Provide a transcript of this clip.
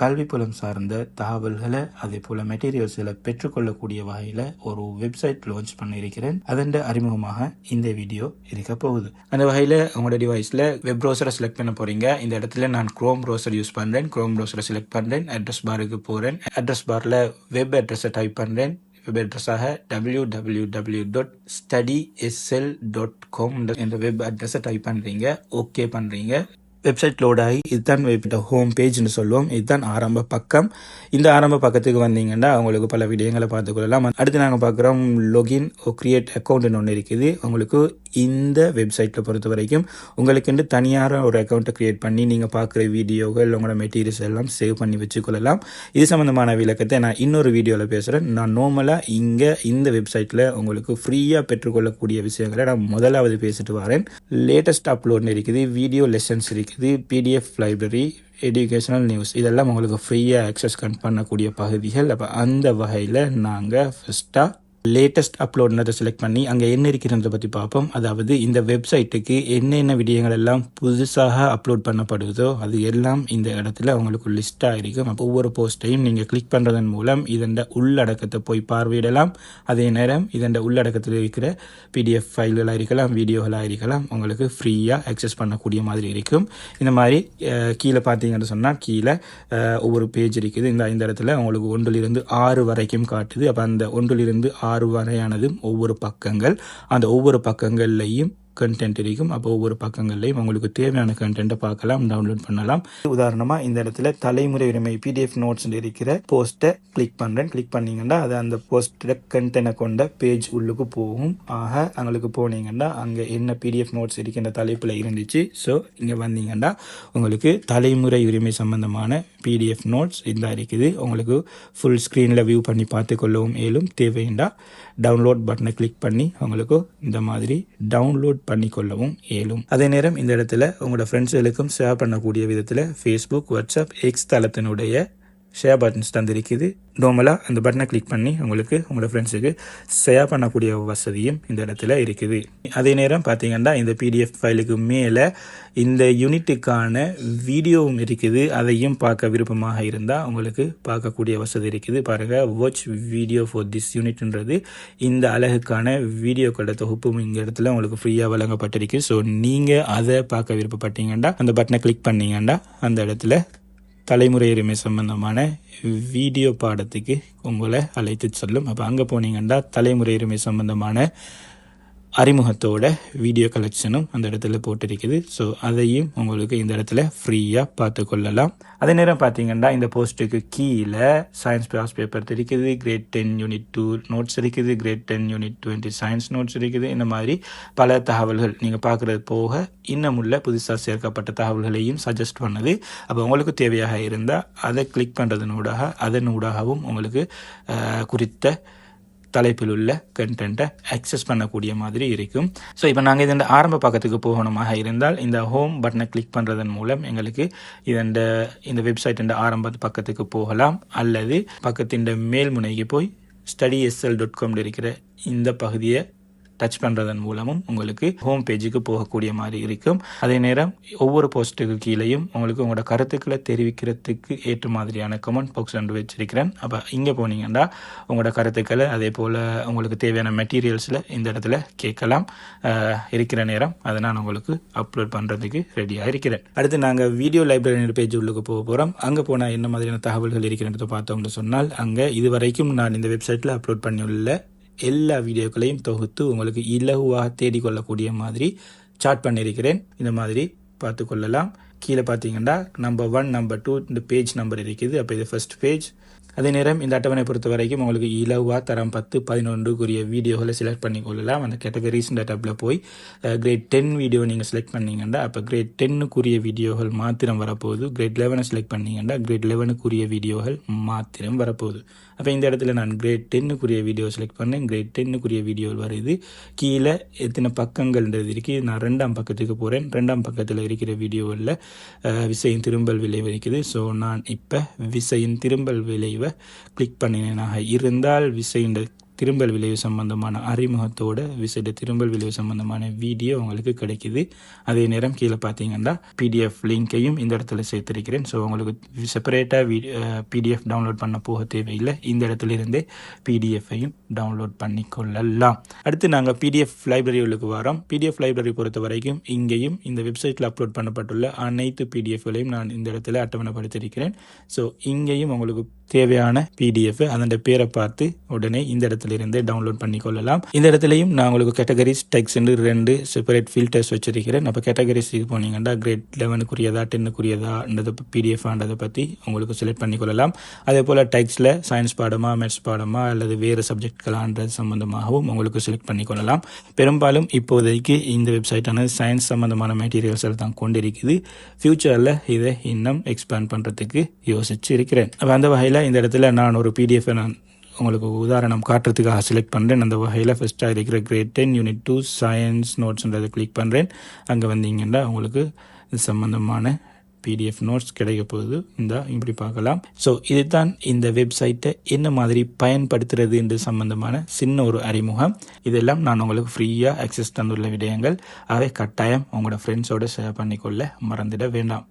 கல்விப்புலம் சார்ந்த தகவல்களை அதே போல் மெட்டீரியல்ஸில் பெற்றுக்கொள்ளக்கூடிய வகையில் ஒரு வெப்சைட் லான்ச் பண்ணியிருக்கிறேன். அதன் அறிமுகமாக இந்த வீடியோ இருக்க போகுது. அந்த வகையில் உங்களோட டிவைஸில் வெப் ப்ரௌசரை செலக்ட் பண்ண போகிறீங்க இந்த இடத்துல நான் க்ரோம் ப்ரௌசர் யூஸ் பண்ணுறேன் க்ரோம் ப்ரௌசரை செலக்ட் பண்ணுறேன் அட்ரஸ் பாருக்கு போகிறேன் அட்ரஸ் பாரில் வெப் அட்ரஸை டைப் பண்ணுறேன் web அட்ரஸாக W W W dot study SL dot com என்ற வெப் அட்ரஸை டைப் பண்ணுறீங்க ஓகே பண்ணுறீங்க வெப்சைட் லோட் ஆகி இதுதான் வெப்ட ஹோம் பேஜ்னு சொல்லுவோம். இதுதான் ஆரம்ப பக்கம். இந்த ஆரம்ப பக்கத்துக்கு வந்தீங்கன்னா அவங்களுக்கு பல விடயங்களை பார்த்துக்கொள்ளலாம் அடுத்து நாங்கள் பார்க்குறோம் லொகின் ஓ கிரியேட் அக்கௌண்ட்னு ஒன்று இருக்குது. உங்களுக்கு இந்த வெப்சைட்டில் பொறுத்த வரைக்கும் உங்களுக்குண்டு தனியாக ஒரு அக்கௌண்ட்டை க்ரியேட் பண்ணி நீங்கள் பார்க்குற வீடியோகள் உங்களோட மெட்டீரியல்ஸ் எல்லாம் சேவ் பண்ணி வச்சுக்கொள்ளலாம். இது சம்மந்தமான விளக்கத்தை நான் இன்னொரு வீடியோவில் பேசுகிறேன் நான் நார்மலாக இங்கே இந்த வெப்சைட்டில் உங்களுக்கு ஃப்ரீயாக பெற்றுக்கொள்ளக்கூடிய விஷயங்களை நான் முதலாவது பேசிட்டு வரேன். லேட்டஸ்ட் அப்லோட்னு இருக்குது வீடியோ லெசன்ஸ் இருக்குது பிடிஎஃப் லைப்ரரி எஜுகேஷனல் நியூஸ் இதெல்லாம் உங்களுக்கு ஃப்ரீயாக ஆக்சஸ் கன் பண்ணக்கூடிய பகுதிகள். அப்போ அந்த வகையில் நாங்கள் ஃபஸ்ட்டாக லேட்டஸ்ட் அப்லோட்னதை செலக்ட் பண்ணி அங்கே என்ன இருக்கிறத பற்றி பார்ப்போம். அதாவது இந்த வெப்சைட்டுக்கு என்னென்ன விடயங்கள் எல்லாம் புதுசாக அப்லோட் பண்ணப்படுதோ அது எல்லாம் இந்த இடத்துல உங்களுக்கு லிஸ்ட்டாக இருக்கும். அப்போ ஒவ்வொரு போஸ்ட்டையும் நீங்கள் கிளிக் பண்ணுறதன் மூலம் இதன் உள்ளடக்கத்தை போய் பார்வையிடலாம். அதே நேரம் இதன் உள்ளடக்கத்தில் இருக்கிற பிடிஎஃப் ஃபைல்களாக இருக்கலாம் வீடியோகளாக இருக்கலாம் உங்களுக்கு ஃப்ரீயாக அக்சஸ் பண்ணக்கூடிய மாதிரி இருக்கும். இந்த மாதிரி கீழே பார்த்தீங்கன்னு சொன்னால் கீழே ஒவ்வொரு பேஜ் இருக்குது. இந்த இந்த இடத்துல உங்களுக்கு ஒன்றிலிருந்து ஆறு வரைக்கும் காட்டுது. அப்போ அந்த ஒன்றிலிருந்து ஆறு ஆறு வரையானதும் ஒவ்வொரு பக்கங்கள். அந்த ஒவ்வொரு பக்கங்கள்லையும் கண்டென்ட் இருக்கும் அப்போ ஒவ்வொரு பக்கங்கள்லையும் உங்களுக்கு தேவையான கண்டென்ட்டை பார்க்கலாம் டவுன்லோட் பண்ணலாம். உதாரணமாக இந்த இடத்துல தலைமுறை உரிமை பிடிஎஃப் நோட்ஸ் இருக்கிற போஸ்ட்டை கிளிக் பண்ணுறேன் கிளிக் பண்ணீங்கன்னா அது அந்த போஸ்ட்டை கண்டென்ட்டை கொண்ட பேஜ் உள்ளுக்கு போகும். ஆக அங்களுக்கு போனீங்கன்னா அங்கே என்ன பிடிஎஃப் நோட்ஸ் இருக்கின்ற தலைப்பில் இருந்துச்சு. ஸோ இங்கே வந்தீங்கன்னா உங்களுக்கு தலைமுறை உரிமை சம்பந்தமான பிடிஎஃப் நோட்ஸ் இதாக இருக்குது. உங்களுக்கு ஃபுல் ஸ்க்ரீனில் வியூ பண்ணி பார்த்துக்கொள்ளவும் மேலும் தேவைண்டா டவுன்லோட் பட்டனை கிளிக் பண்ணி உங்களுக்கு இந்த மாதிரி டவுன்லோட் பண்ணிக்கொள்ளவும் இயலும். அதே நேரம் இந்த இடத்துல உங்களோட ஃப்ரெண்ட்ஸ்களுக்கும் ஷேர் பண்ணக்கூடிய விதத்தில் ஃபேஸ்புக் வாட்ஸ்அப் எக்ஸ் தளத்தினுடைய ஷேர் பட்டன்ஸ் தந்திருக்குது. நோமலாக அந்த பட்டனை கிளிக் பண்ணி உங்களுக்கு உங்களோட ஃப்ரெண்ட்ஸுக்கு ஷேர் பண்ணக்கூடிய வசதியும் இந்த இடத்துல இருக்குது. அதே நேரம் பார்த்தீங்கன்னா இந்த பிடிஎஃப் ஃபைலுக்கு மேலே இந்த யூனிட்டுக்கான வீடியோவும் இருக்குது. அதையும் பார்க்க விருப்பமாக இருந்தால் உங்களுக்கு பார்க்கக்கூடிய வசதி இருக்குது. பாருங்கள் வாட்ச் வீடியோ ஃபார் திஸ் யூனிட்ன்றது இந்த அழகுக்கான வீடியோக்களோட தொகுப்பும் இந்த இடத்துல உங்களுக்கு ஃப்ரீயாக வழங்கப்பட்டிருக்கு. ஸோ நீங்கள் அதை பார்க்க விருப்பப்பட்டீங்கன்னா அந்த பட்டனை கிளிக் பண்ணீங்கன்னா அந்த இடத்துல தலைமுறையுரிமை சம்பந்தமான வீடியோ பாடத்துக்கு உங்களை அழைத்து செல்லும். அப்போ அங்கே போனீங்கன்னா தலைமுறையுரிமை சம்பந்தமான அறிமுகத்தோட வீடியோ கலெக்ஷனும் அந்த இடத்துல போட்டிருக்குது. ஸோ அதையும் உங்களுக்கு இந்த இடத்துல ஃப்ரீயாக பார்த்து கொள்ளலாம். அதே நேரம் பார்த்தீங்கன்னா இந்த போஸ்ட்டுக்கு கீழே சயின்ஸ் பாஸ் பேப்பர் இருக்குது grade ten unit two notes இருக்குது grade ten unit twenty science notes இருக்குது. இந்த மாதிரி பல தகவல்கள் நீங்கள் பார்க்குறது போக இன்னும் உள்ள புதுசாக சேர்க்கப்பட்ட தகவல்களையும் சஜஸ்ட் பண்ணுது. அப்போ உங்களுக்கு தேவையாக இருந்தால் அதை கிளிக் பண்ணுறதனூடாக அதன் ஊடாகவும் உங்களுக்கு குறித்த தலைப்பில் உள்ள கண்டென்ட்டை அக்சஸ் பண்ணக்கூடிய மாதிரி இருக்கும். ஸோ இப்போ நாங்கள் இதன் ஆரம்ப பக்கத்துக்கு போகணுமாக இருந்தால் இந்த ஹோம் பட்டனை கிளிக் பண்ணுறதன் மூலம் எங்களுக்கு இதன் இந்த வெப்சைட் ஆரம்ப பக்கத்துக்கு போகலாம். அல்லது பக்கத்தின் மேல் முனைக்கு போய் ஸ்டடி எஸ்எல் டாட் காம்ல இருக்கிற இந்த பகுதியை டச் பண்ணுறதன் மூலமும் உங்களுக்கு ஹோம் பேஜுக்கு போகக்கூடிய மாதிரி இருக்கும். அதே நேரம் ஒவ்வொரு போஸ்ட்டுக்கு கீழேயும் உங்களுக்கு உங்களோட கருத்துக்களை தெரிவிக்கிறதுக்கு ஏற்ற மாதிரியான கமெண்ட் பாக்ஸ் ரெண்டு வச்சிருக்கிறேன். அப்போ இங்கே போனீங்கன்னா உங்களோட கருத்துக்களை அதே போல் உங்களுக்கு தேவையான மெட்டீரியல்ஸில் இந்த இடத்துல கேட்கலாம். இருக்கிற நேரம் அதை நான் உங்களுக்கு அப்லோட் பண்ணுறதுக்கு ரெடியாக இருக்கிறேன். அடுத்து நாங்கள் வீடியோ லைப்ரரி பேஜ் உள்ளுக்கு போக போகிறோம் அங்கே போனால் என்ன மாதிரியான தகவல்கள் இருக்கிறன்றதை பார்த்தோம்னு சொன்னால் அங்கே இது வரைக்கும் நான் இந்த வெப்சைட்டில் அப்லோட் பண்ணியுள்ள எல்லா வீடியோக்களையும் தொகுத்து உங்களுக்கு இலகுவாக தேடிக்கொள்ளக்கூடிய மாதிரி சார்ட் பண்ணியிருக்கிறேன். இந்த மாதிரி பார்த்து கொள்ளலாம். கீழே பார்த்தீங்கன்னா நம்பர் ஒன் நம்பர் டூ இந்த பேஜ் நம்பர் இருக்குது. அப்போ இது ஃபர்ஸ்ட் பேஜ் அதே நேரம் இந்த அட்டவணை பொறுத்த வரைக்கும் உங்களுக்கு இலவா தரம் பத்து பதினொன்றுக்குரிய வீடியோகளை செலக்ட் பண்ணி கொள்ளலாம். அந்த கேட்டகரிஸ் டேட்டாப்பில் போய் கிரேட் டென் வீடியோ நீங்கள் செலக்ட் பண்ணீங்கன்னா அப்போ கிரேட் டென்னுக்குரிய வீடியோகள் மாத்திரம் வரப்போகுது. கிரேட் லெவனை செலக்ட் பண்ணீங்கன்னா கிரேட் லெவனுக்குரிய வீடியோகள் மாத்திரம் வரப்போகுது. அப்போ இந்த இடத்துல நான் கிரேட் டென்னுக்குரிய வீடியோ செலக்ட் பண்ணேன். கிரேட் டென்னுக்குரிய வீடியோ வருது. கீழே எத்தனை பக்கங்கள்ன்றது இருக்குது நான் ரெண்டாம் பக்கத்துக்கு போகிறேன் ரெண்டாம் பக்கத்தில் இருக்கிற வீடியோவில் விசையின் திரும்பல் விளைவு இருக்குது. ஸோ நான் இப்போ விசையின் திரும்பல் விளைவை கிளிக் பண்ணினேனாக. இருந்தால் விசையின் திரும்பல் விளைவு சம்பந்தமான அறிமுகத்தோட விசேட திரும்பல் விளைவு சம்பந்தமான வீடியோ உங்களுக்கு கிடைக்குது. அதே நேரம் கீழே பார்த்தீங்கன்னா பிடிஎஃப் லிங்கையும் இந்த இடத்துல சேர்த்திருக்கிறேன். ஸோ உங்களுக்கு செப்பரேட்டாக வீடியோ பிடிஎஃப் டவுன்லோட் பண்ண போக தேவையில்லை. இந்த இடத்துல இருந்தே பிடிஎஃப்பையும் டவுன்லோட் பண்ணி கொள்ளலாம் அடுத்து நாங்கள் பிடிஎஃப் லைப்ரரிகளுக்கு வரோம். பிடிஎஃப் லைப்ரரி பொறுத்த வரைக்கும் இங்கேயும் இந்த வெப்சைட்டில் அப்லோட் பண்ணப்பட்டுள்ள அனைத்து பிடிஎஃப்களையும் நான் இந்த இடத்துல அட்டவணைப்படுத்தியிருக்கிறேன். ஸோ இங்கேயும் உங்களுக்கு தேவையான பிடிஎஃப் அதன் பேரை பார்த்து உடனே இந்த இடத்துல இருந்து டவுன்லோட் பண்ணிக்கொள்ளலாம். இந்த இடத்துலையும் நான் உங்களுக்கு கேட்டகரிஸ் டெக்ஸ் ரெண்டு செப்பரேட் ஃபில்டர்ஸ் வச்சிருக்கிறேன். அப்போ கேட்டகரிஸுக்கு போனீங்கன்னா கிரேட் லெவனுக்குரியதா டென்னுக்குரியதான்றது பிடிஎஃப் ஆண்டதை பற்றி உங்களுக்கு செலக்ட் பண்ணி கொள்ளலாம் அதே போல் டெக்ஸில் சயின்ஸ் பாடமா மேத்ஸ் பாடமா அல்லது வேறு சப்ஜெக்ட்களான்றது சம்மந்தமாகவும் உங்களுக்கு செலக்ட் பண்ணி கொள்ளலாம் பெரும்பாலும் இப்போதைக்கு இந்த வெப்சைட்டானது சயின்ஸ் சம்மந்தமான மெட்டீரியல்ஸில் தான் கொண்டிருக்குது. ஃப்யூச்சரில் இதை இன்னும் எக்ஸ்பேண்ட் பண்ணுறதுக்கு யோசிச்சு இருக்கிறேன் அப்போ அந்த வகையில் இந்த இடத்துல நான் ஒரு பிடிஎஃப் நான் உங்களுக்கு உதாரணம் காட்டுறதுக்காக செலக்ட் பண்ணுறேன் அந்த வகையில் ஃபஸ்ட்டாக இருக்கிற grade ten unit two science நோட்ஸ்ன்றதை click பண்ணுறேன் அங்கே வந்தீங்கன்னா உங்களுக்கு இது சம்மந்தமான பிடிஎஃப் நோட்ஸ் கிடைக்க போகுது. இந்த இப்படி பார்க்கலாம். ஸோ இதுதான் இந்த வெப்சைட்டை என்ன மாதிரி பயன்படுத்துறது என்று சம்பந்தமான சின்ன ஒரு அறிமுகம். இதெல்லாம் நான் உங்களுக்கு ஃப்ரீயாக அக்சஸ் தந்துள்ள விடயங்கள். அவை கட்டாயம் உங்களோட ஃப்ரெண்ட்ஸோடு ஷேர் பண்ணிக்கொள்ள மறந்துட வேண்டாம்.